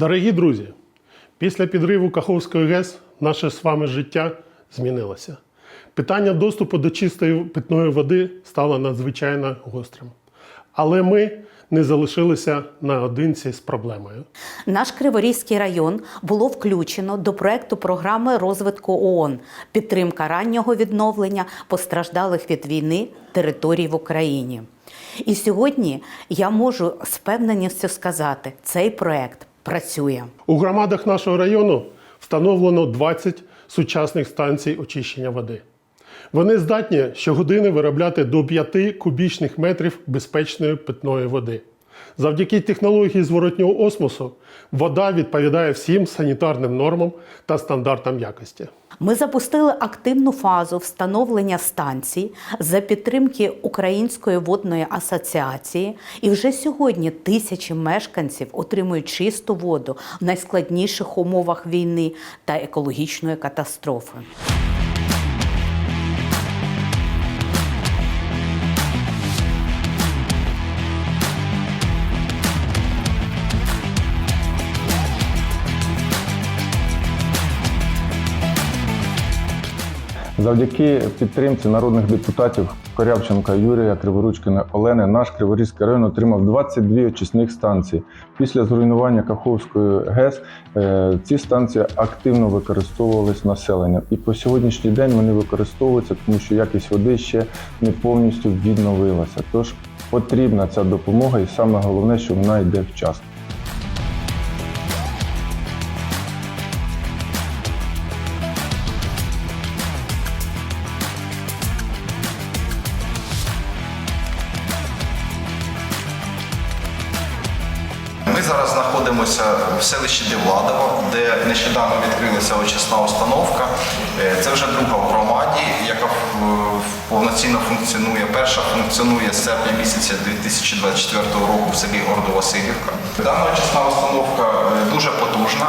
Дорогі друзі, після підриву Каховської ГЕС наше з вами життя змінилося. Питання доступу до чистої питної води стало надзвичайно гострим. Але ми не залишилися наодинці з проблемою. Наш Криворізький район було включено до проекту програми розвитку ООН підтримка раннього відновлення постраждалих від війни територій в Україні. І сьогодні я можу з певненістю сказати, цей проект працює. У громадах нашого району встановлено 20 сучасних станцій очищення води. Вони здатні щогодини виробляти до 5 кубічних метрів безпечної питної води. Завдяки технології зворотнього осмосу вода відповідає всім санітарним нормам та стандартам якості. Ми запустили активну фазу встановлення станцій за підтримки Української водної асоціації, і вже сьогодні тисячі мешканців отримують чисту воду в найскладніших умовах війни та екологічної катастрофи. Завдяки підтримці народних депутатів Корявченка Юрія, Криворучкина Олени, наш Криворізький район отримав 22 очисних станції. Після зруйнування Каховської ГЕС е, ці станції активно використовувались населенням. І по сьогоднішній день вони використовуються, тому що якість води ще не повністю відновилася. Тож потрібна ця допомога, і саме головне, що вона йде вчасно. Знаходимося в селищі Девладово, де нещодавно відкрилася очисна установка. Е, Це вже друга в громаді, яка е, повноцінно функціонує. Перша функціонує з серпня місяця 2024 року в селі Гордо-Василівка. Дана очисна установка е, дуже потужна.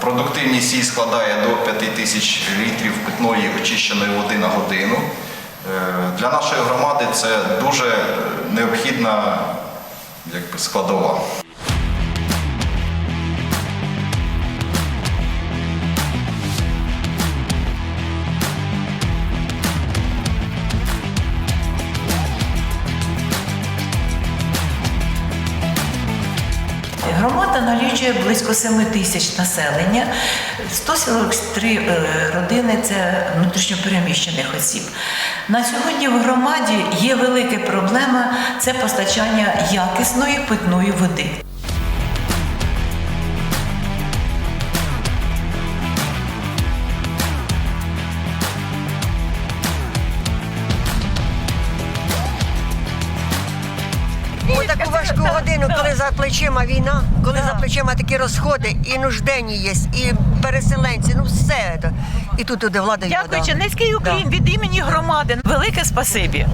Продуктивність її складає до 5 тисяч літрів питної очищеної води на годину. Для нашої громади це дуже необхідна якби, складова. Громада налічує близько 7 тисяч населення, 143 е, родини це внутрішньопереміщених осіб. На сьогодні в громаді є велика проблема це постачання якісної питної води. Важку годину, коли за плечима війна, коли за плечима такі розходи, і нужденні є, і переселенці, ну все. І тут туди влада Дякую. Україн низький уклін від імені громади. Велике спасибі.